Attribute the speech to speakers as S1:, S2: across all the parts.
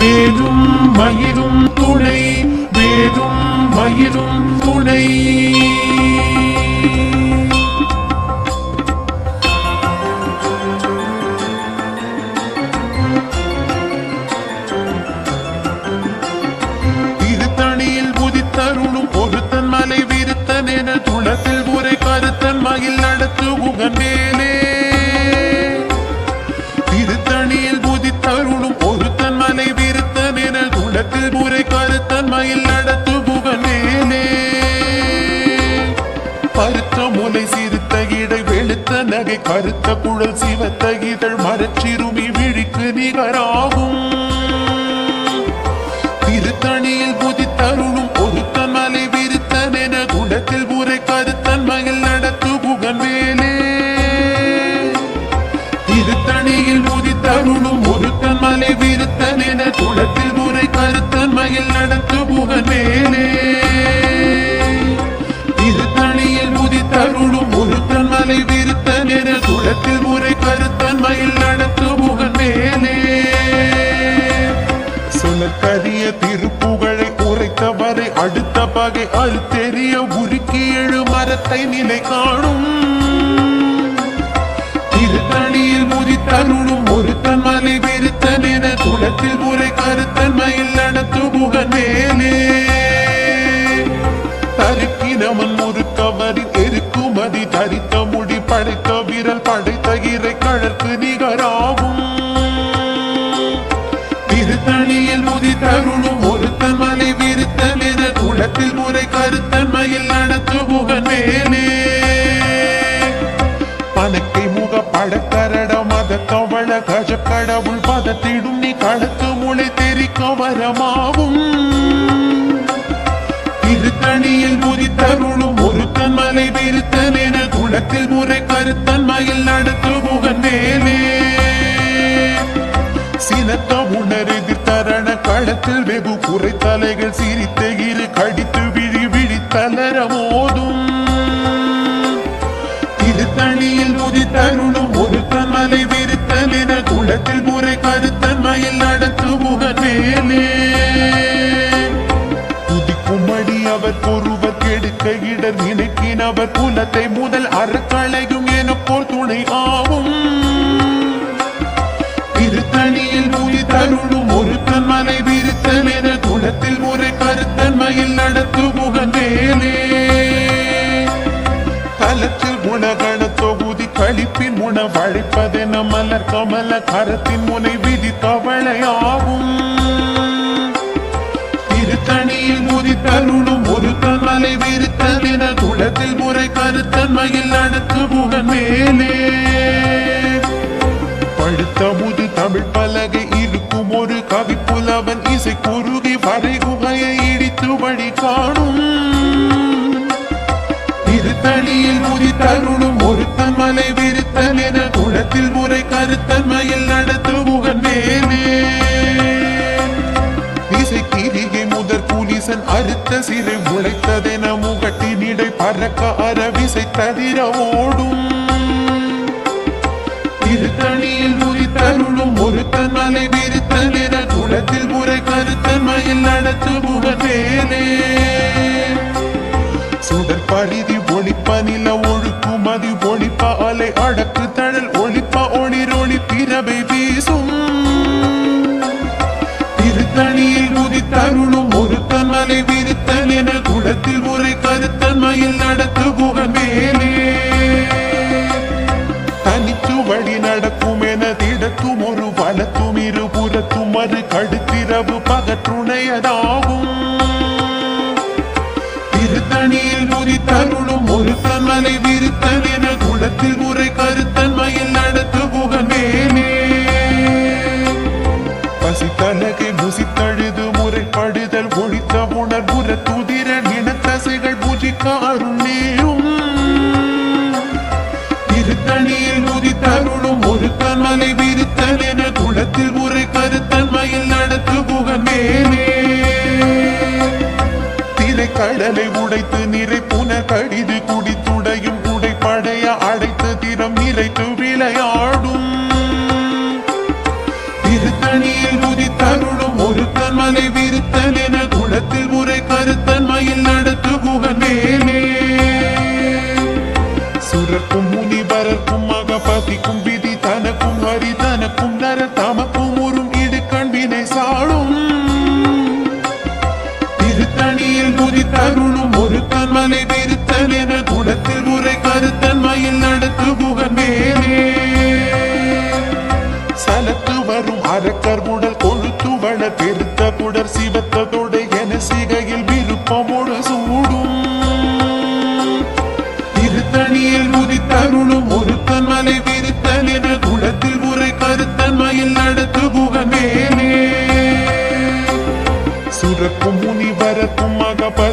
S1: வேலும் மயிரும் துணை வேலும் மயிரும் துணை. திருத்தணியில் உதித்தருளும் மலை விருத்தன் என துளத்தில் உரை கருத்தன் மயில் நடத்த கடல் உரை கருத்தன்மையில் நடத்து உகன் பருத்த முலை சிறுத்த இடை வெளுத்த நகை கருத்த குழல் சிவத்த இதழ் மரச்சிறுமி விழிக்கு நிகராகும். திருத்தணியில் புதித்தருளும் குளத்தில் முறை குடத்தில் உரை கருத்தன் மகிழ் நடத்து புகன் வேலே திருத்தணியில் புதித்தருளும் முருத்தன் மலை விருத்தன் என குளத்தில் முறை கருத்தன் மயில் நடத்து புகன் வேலே சொல்லக்கரிய திருப்புகழை உரைத்தவரை அடுத்த பகை அறுத்தெறிய உருக்கி எழு மரத்தை நிலை காணும் திருத்தணியில் முதித்தருளும் ஒருத்தன் மலை வெறுத்தன் என குளத்தில் உரை கருத்தன் மயில் நடத்து புகன் மேலே தருக்கினவன் முறுக்கவரின் தெருக்குமதி தரித்த முடி படைத்த விரல் படைத்த இறை கழற்கு நிகராகும். கடவுள் நீ களத்து மொழி தெரிக்க வரமாவும். திருத்தணியில் முதித்தருளும் ஒருத்தன் மலை விருத்தன் என குளத்தில் முறை கருத்தன் மயில் நடத்து புகன் சினத்த உணர் எதிர்த்தரண களத்தில் வெகு குறை தலைகள் சிரித்த இரு கடித்து பொருவர் கெடுக்க நினைக்கினவர் குலத்தை முதல் அறக்களையும் என போர் துணை ஆகும் திருத்தணியில் மொழி தருளும் ஒருத்தன் மலை விருத்தன் என குலத்தில் முறை கருத்தன்மையில் நடத்து முகந்தேனே தலத்தில் குணகண தொகுதி கழிப்பின் முன வழைப்பதென மலர் கமல கரத்தின் முனை விதி தவளையாகும் தனியில் முதி தருளும் ஒருத்தன் மலை விருத்தன் குளத்தில் முறை கருத்தன்மையில் அடுத்து நடத்து முகன் மேலே. படுத்த முது தமிழ் பலகை இருக்கும் ஒரு கவி புலவன் இசை குறுகி வரை குகையை இடித்து வழி காணும். திருத்தணியில் முதி தருணும் ஒருத்தன் மலை விருத்தல் என குளத்தில் முறை கருத்தன்மையில் நடத்து முகன் மேலே. இசை கிரிகை முதற் புலிசன் அறுத்த சிறை முளைத்ததென முகட்டி அறக்கார விசை தவிர ஓடும். திருத்தணியில் உரித்தருளும் தருளும் ஒருத்தன் மலை விருத்தன் என குளத்தில் உரை கருத்தன் மயில் நடத்து முகன் மேலே சுடர் பரிதி ஒளிப்ப நில ஒழுக்கும் அலை அடக்கு தழல் ஒளிப்ப ஒளிரொளி பிறவை வீசும். திருத்தணியில் உதித்தருளும் தருளும் ஒருத்தன் மலை விருத்தன் என குளத்தில் உரை கருத்த நடத்து உடைத்து நிறை புன கடிது குடித்துடையும் உடை படைய அடைத்த திறம் நிறைத்து விளையாடும். திருத்தணியில் குதித்தருளும் ஒருத்தன் மலை விருத்தன் என குளத்தில் முறை கருத்தன் மயில் நடத்து குகனேனே சுரக்கும் முனிவரக்கும் மகபதிக்கும்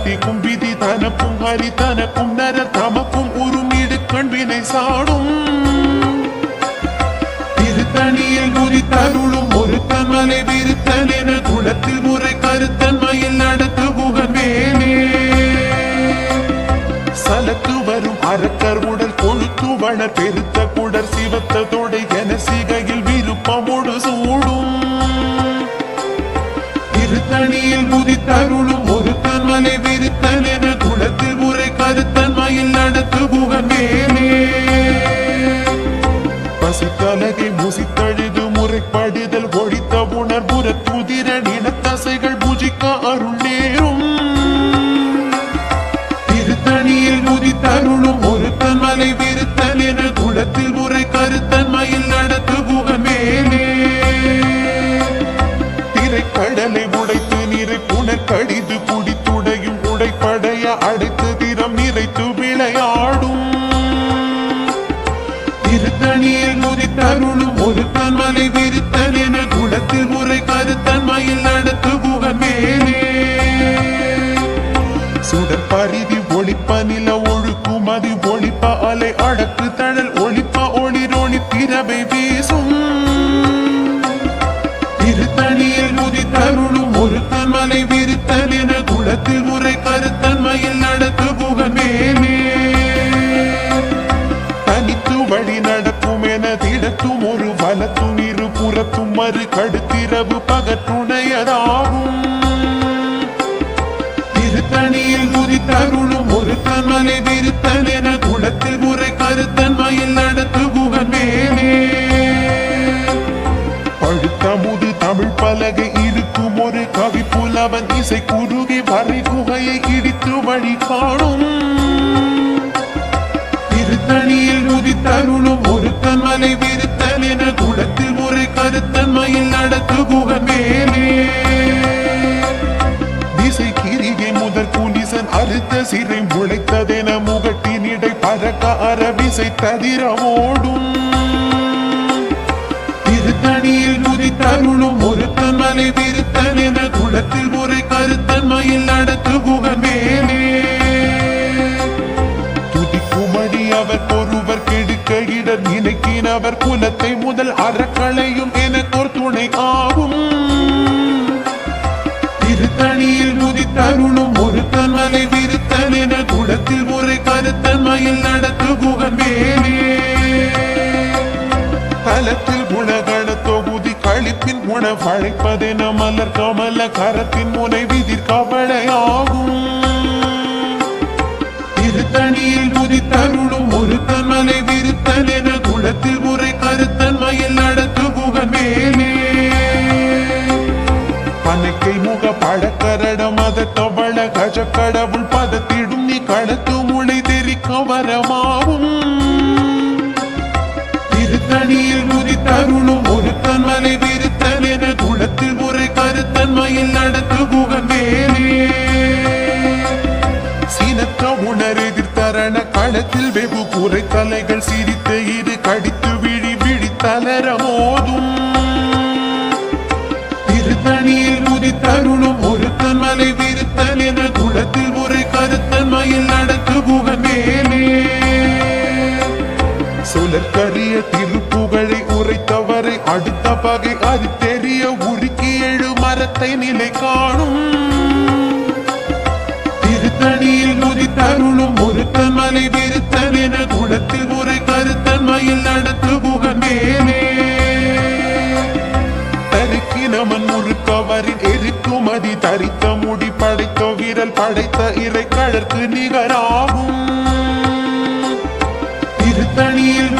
S1: மகபதிக்கும் விதி தனக்கும் ஹரி தனக்கும் நர தமக்கும் உருமிடு கண்வினை சாடும். திருத்தணியில் முதித்தருளும் ஒரு தன்மலை விருத்தன் என குளத்தில் முறை கருத்தன்மையில் நடத்து புகன் மேலே. சலத்து வரும் அரக்கர் உடல் கொழுத்து வள பெருத்த குடர் சிவத்த தொடை என சிகையில் விருப்பமோடு சூடும். திருத்தணியில் முதித்தருளும் திருத்தணியில் நடத்து மேலே. திசை கிரிகை முதற் குலிசன் அறுத்த சிறை முளைத்ததென முகட்டினிடை பறக்க அரவிசை ததிரமோடும். திருத்தணியில் முதித்தருளும் ஒரு தன்மலை விருத்தன் என குளத்தில் முறை கருத்தன்மையில் நடத்து மேலே. அவர் கெடுக்க இடர் நினைக்கினவர் குலத்தை முதல் அறக்களையும் என கழிப்பின் உணவழைப்பதென மலர் கமல கரத்தின் முனை விதிர் கவலையாகும். திருத்தணியில் முதித்தருளும் ஒரு தன்மலை விருத்தன் என குளத்தில் முறை கருத்தன் மயில் நடத்து புகன் மேலே. பனைக்கை முக பழக்கரடம் தவள கஜ கடவுள் பதத்திடும் நீ களத்து முளை தெரிக்க வரமாவும் திருத்தணியில் முதித்தருளும் ஒரு தன்மலை உண்மையில் நடத்து புகன் சீனத்த சீனற்ற உணரெதிர் தரண களத்தில் வெகு குறை தலைகள் சிரித்த இரு கடித்து விழி விழி தளர மோதும். திருத்தணியில் முதித்தருளும் ஒரு தன்மலை விருத்தன் என குளத்தில் ஒரு கருத்தன்மையில் நடத்து புகன் மேலே சுழற்கரிய திருப்புகழை உரைத்தவரை அடுத்த பகை அது தெரிய உருக்கி மரத்தை நிலை காணும். திருத்தணியில் முதித்தருளும் ஒருத்தன் மலை விருத்தன் என குளத்தில் ஒரு கருத்தன்மையில் நடத்து புகன் மேலே. தருக்கினமன் முறுக்கவரின் எரிக்குமதி தரித்த முடி படைத்த விரல் படைத்த இறை கழற்கு நிகராகும். திருத்தணியில்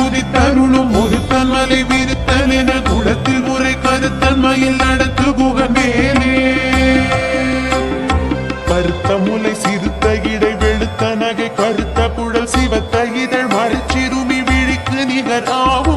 S1: விரு என குடத்தில் முறை கருத்தன்மையில் நடத்து குகமேலே கருத்த முலை சிறுத்த இடை வெளுத்த நகை கருத்த புழல் சிவத்த இதழ் மறைச்சிறுமி விழிக்கு நிகராகும். திருத்தணியில்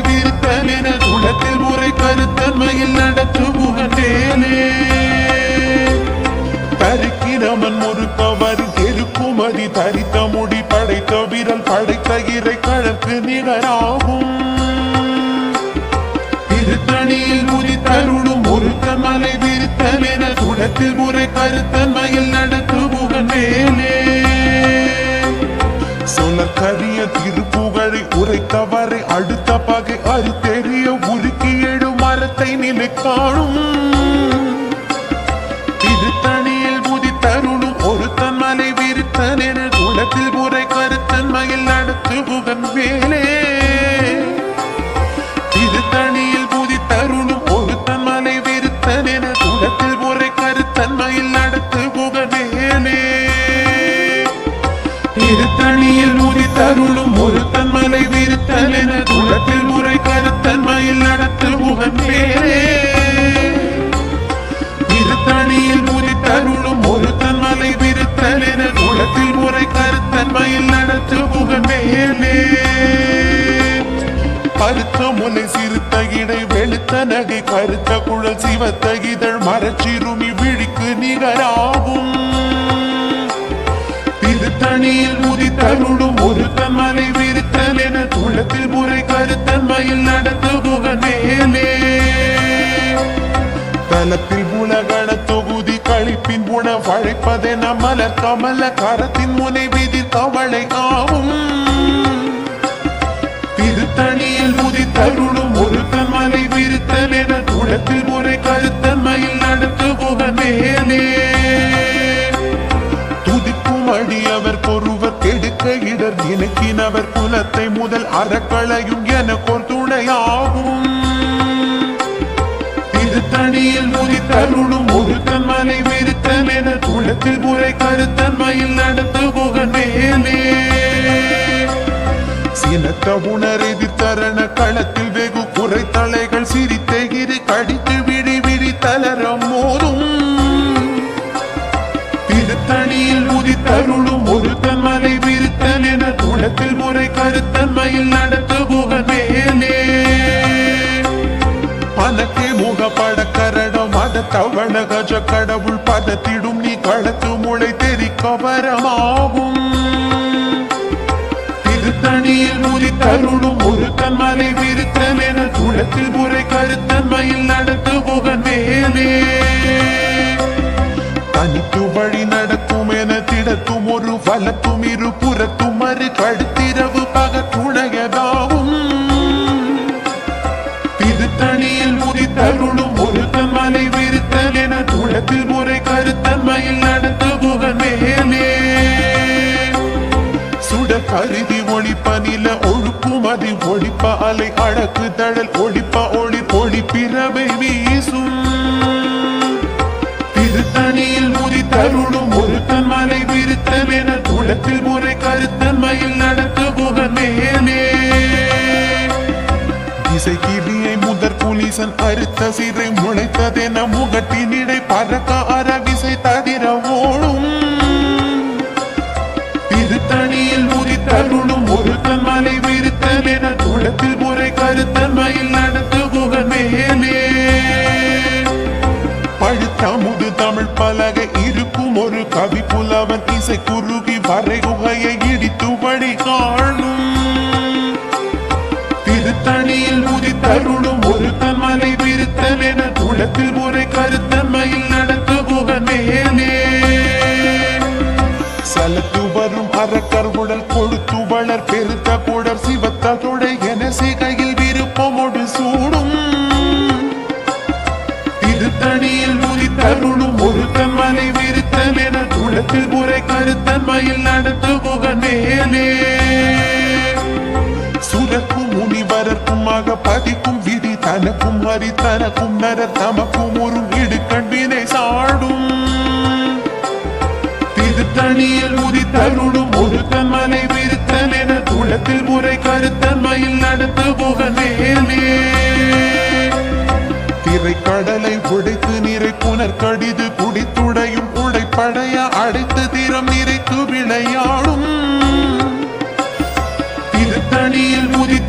S1: ஒருத்தன் மலை என குணத்தில் முறை கருத்தன்மையில் நடத்து முகத்தேனே வேலே தரிக்கிறவன் ஒரு தரித்த முடி படைத்த விரல் படைத்த இறை கழக்கு நிகராகும். திருத்தணியில் முதி தருளும் மலை விருத்தல் என குணத்தில் முறை கருத்தன்மையில் நடத்து முகத்தேனே மேலே கரிய திருப்புகழை உரைத்தவரை அடுத்த பகை அறுத்தெறிய உருக்கி எழு மரத்தை நிலை காணும் கருத்த குழல் சிவத்த இதழ் மரச்சிறுமி விழிக்கு நிகராகும். திருத்தணியில் முதித்தருளும் ஒருத்தன் மலை விரித்தல் என துளத்தில் முறை கருத்தன் மயில் புகன் மேலே. தலத்தில் உலகண தொகுதி கழிப்பின் உண வழைப்பதென மலர் கமல கரத்தின் முனை விதி கவளை ஆகும் திருத்தணியில் முதித்தருளும் ஒருத்தன் மலை விரித்தல் என துளத்தில் பொருவர் இடர் நினைக்கினவர் குலத்தை முதல் அறக்களையும் எனக்கோர் துணையாகும். திருத்தணியில் முதித்தருளும் ஒருத்தன் மலை விருத்தன் என குளத்தில் முறை கருத்தன்மையில் நடத்து புகன் மேலே. சினத்த உணரெதிர்த்தரண களத்தில் வெகு குறை தலைகள் சிரித்தெகிரி கடித்து விடி விடி தளரம் மோதும். திருத்தணியில் முதித்தருளும் ஒருத்தன் மலை விருத்தன் என முறை கருத்தன்மையில் நடத்து புகன் மேலே பனக்கே முகப்பட கரடம் மத தவண கஜ கடவுள் பதத்திடும் நீ களத்து முளை தெரிக்க வரமாகும் திருத்தணியில் தருணும் ஒரு தன்மலை விருத்தம் என குளத்தில் முறை கருத்தன்மையில் நடத்து புகன் மேலே தனித்து வழி நடக்கும் என திடத்தும் ஒரு வலத்தும் இரு புறத்தும் மறு கடுத்திரவு பகத்துணையதாகும் திருத்தணியில் முதித்தருளும் ஒருத்தன் மலை விருத்தல் என குளத்தில் முறை கருத்தன்மையில் நடத்து புகன் மேலே. சுட கருதி ஒளிப்ப நில அதி ஒளிப்ப அலை அழகு தழல் ஒளிப்ப ஒளி ஒளி பிறவை வீசும். திருத்தணியில் முதித்தருளும் புலிசன் அறுத்த சிறை முளைத்ததென முகட்டினிடை பறக்க அரவிசை தவிர ஓடும். திருத்தணியில் உதித்தருளும் ஒருத்தன் மலை விருத்தல் என குளத்தில் முறை கருத்தன்மையில் நடத்து புகன் மேலே. பழுத்த முது தமிழ் பலகை இருக்கும் ஒரு கவி புலவன் இசை குரு கருத்தன்மையில் நடத்து புகன் மேலே சுரக்கும் முனிவரர்க்குமாக பதிக்கும் விதி தனக்கும் ஹரி தனக்கும் நரர் தமக்கும் ஒரு இடு கண்பினை சாடும். திருத்தணியில் உதி தருடும் ஒரு தன்மலை விருத்தன் என துளத்தில் முறை கருத்தன்மையில் நடத்து புகன் மேலே திரைக்கடலை உடைத்து நிறை புனர் கடிது குடித்துடையும் உடைப்படைய அடைத்து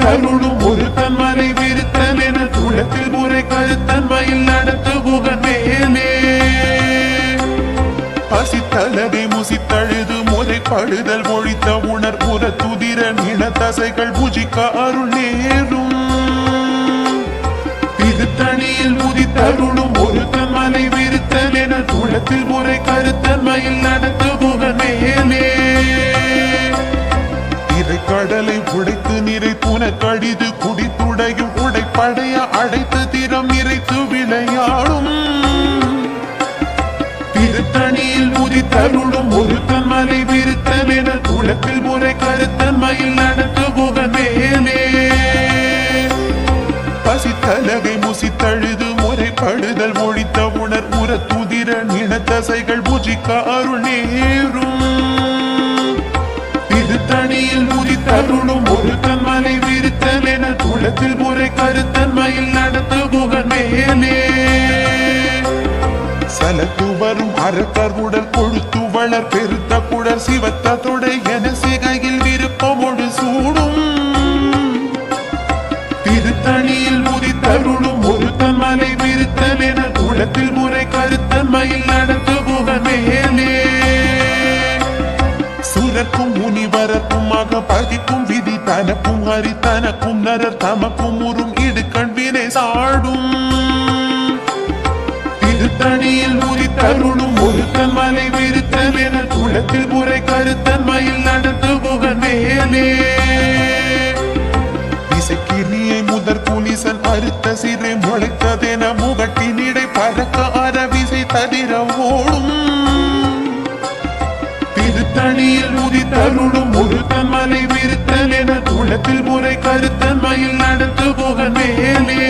S1: திருத்தணியில் முதித்தருளும் ஒரு தன்மலை விருத்தன் என துளத்தில் முறை கருத்தன்மையில் நடத்து புகன் மேலே முசித்தழுது முறைப்படுதல் ஒழித்த உணர் புற துதிர நில தசைகள் புஜிக்க அருள் நேரும். திருத்தணியில் முதித்தருளும் ஒரு தன்மலை விருத்தன் என துளத்தில் முறை கருத்தன்மையில் நடத்து புகன் மேலே இறை கடலை உடை நிறை கடிது குடித்துடையும் உடைப்படைய அடைத்து திறம் இறைத்து விளையாடும். திருத்தணியில் முதித்தருளும் ஒருத்தன் மலை விருத்தல் என துளத்தில் முறை கருத்தன்மையில் நடத்து புகமேலே பசித்தலகை முசித்தழுது முறைப்படுதல் ஒழித்த உணர் உற துதிர நினத்தசைகள் புஜிக்க அருள் நேரும். திருத்தணியில் முதித்தருளும் ஒரு தன்மலை விரித்தல் என குளத்தில் முறை கருத்தன்மையில் நடத்த புகன் மேலே. சலத்து வரும் அறத்தர் உடல் கொழுத்து வளர் பெருத்த குடல் சிவத்த தொடை என சிக முனிவரக்குமாக விதி தனக்கும் ஹரி தனக்கும் நரர் தமக்கும் உறும் இடு கண்வினை சாடும். திருத்தணியில் உரி முதித்தருளும் ஒருத்தன் மலை விருத்தன் என குளத்தில் முறை கருத்தன் மயில் நடத்து புகன் மேலே. இசைக்கிரியை முதற் புலிசன் அறுத்த சிறை முளைத்ததென முகட்டினிடை பறக்க அரவிசை தவிர ஓடும். திருத்தணியில் உரி ஒரு ஒருத்தன் மலை கருத்தில் குளத்தில் முறை கருத்தன்மையில் நடத்து புகன் மேலே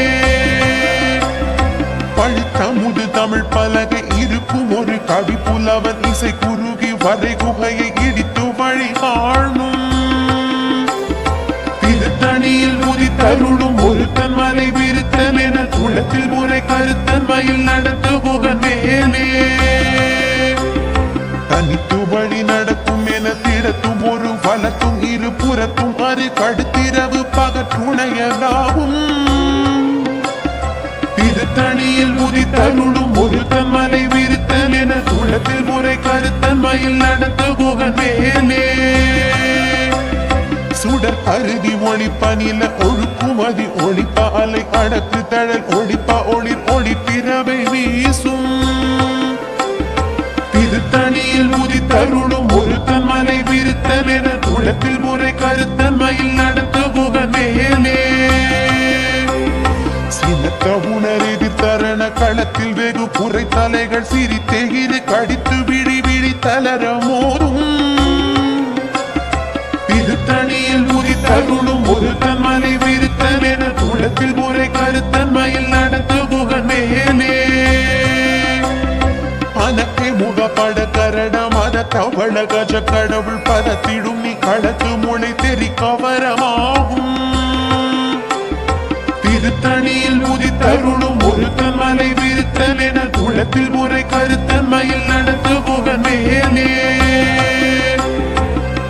S1: பழுத்தமுது தமிழ் பலகை இருக்கும் ஒரு கவி புலவன் இசை குறுகி வரை குகையை இடித்து வழி காணும் திருத்தணியில் முதித்தருளும் ஒருத்தன் மலை விருத்தன் என குளத்தில் முறை கருத்தன்மையில் நடத்து புகன் மேலே. தனித்து வழி நடக்கும் என திடத்தும் ஒரு வலத்தும் இரு புறத்தும் அரு கடுத்திரவு பகற்றுணையலாகும் இது திருத்தணியில் முதித்தருளும் ஒரு தன்மலை விருத்தல் என குளத்தில் முறை கருத்தன்மையில் நடத்து குகன் மேலே. சுடர் அருதி ஒளிப்பனில ஒழுக்குமதி ஒளிப்பா அலை அடக்கு தழல் ஒளிப்பா ஒளிர் ஒளிப்பிறவை வீசும். இது தனியில் ஒரு தன்மலை என குளத்தில் முறை கருத்தன்மையில் நடத்த புகன் சினத்த உணரெதிர் தரண களத்தில் வெகு குறை தலைகள் சிரித்தெகிரி கடித்து விழி விழி தளர மோதும். திருத்தணியில் முதித்தருளும் ஒரு தன்மலை விருத்தல் என குளத்தில் முறை கருத்தன்மையில் மத கடவுள் பதத்திடும் நீ களத்து முளை தெரி கவரமாகும். திருத்தணியில் முதித்தருளும் ஒரு மலை விருத்தல் என குளத்தில் முறை கருத்தன்மையில் நடத்து புகன் மேலே.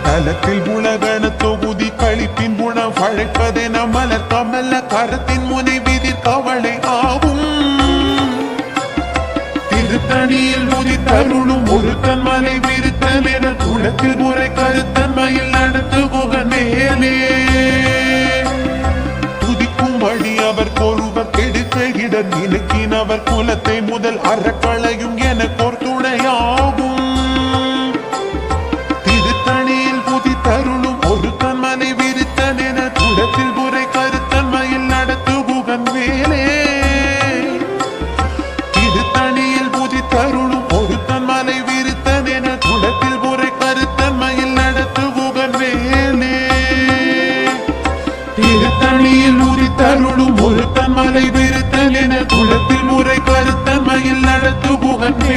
S1: தலத்தில் உலகன தொகுதி கழிப்பின் குணம் வழைப்பதென மலர் கமல கரத்தின் முனை விதி கவலை ஆகும். திருத்தணியில் முதித்தருளும் குளத்தில் முறை கருத்தன்மையில் நடந்து புகன் மேலே. துதிக்கும் வழி அவர் கொருவர் கெடுக்க இடர் அவர் குலத்தை முதல் அறக்களையும் முறை விருத்தல் என குளத்தில் முறை கருத்த மயில் நடத்து புகன்றே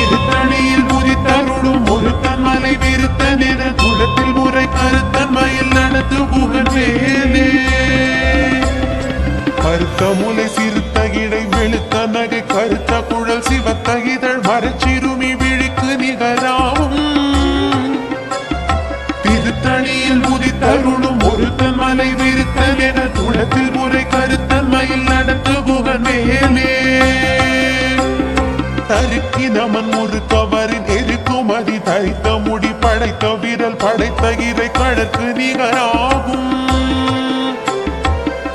S1: இருத்தணியில் முதித்தருளும் ஒருத்தன் மலை விருத்தன் என குளத்தில் முறை கருத்த மயில் நடத்து புகன்றேனே கருத்த முலை சிறுத்த இடை வெளுத்த நகை கருத்த குழல் சிவத்த இதழ் மரச்சிறுமி விழிக்கு நிகரா. ஒருத்தன் மலை விருத்தன் என குளத்தில் முறை கருத்தன்மையில் நடத்துபுகன் மேலே. தருக்கி நமன் ஒரு கவரின் எருக்குமதி தரித்த முடி படைத்த விரல் படைத்த இறை கடற்கு நிகராகும்.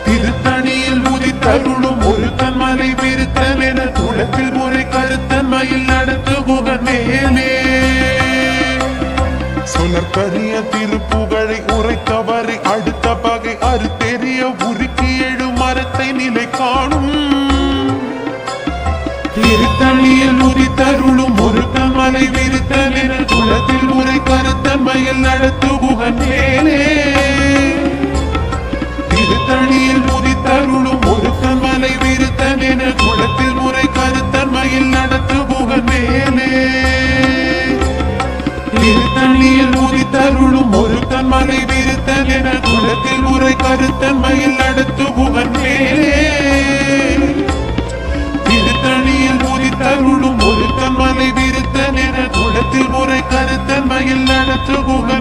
S1: திருத்தணியில் உதித்தருளும் ஒரு தன்மலை விருத்தன் என குளத்தில் முறை கருத்தன்மையில் நடத்துபுகன் மேலே. சொலற்கரிய திருப்புகழை உரைத்தவர் திருத்தணியில் உதித்தருளும் ஒரு கமலை விருத்தன் என குளத்தில் முறை கருத்தன்மையில் நடத்துபுகன் மேலே திருத்தணியில் உதித்தருளும் ஒரு கமலை விருத்தன் என குளத்தில் முறை கருத்தன்மையில் நடத்துபுகன் மேலே திருத்தணியில் உதித்தருளும் ஒரு கமலை விருத்தன் என குளத்தில் முறை கருத்த மயில் மேலே கருத்தன்மையில் நடத்துபுகன்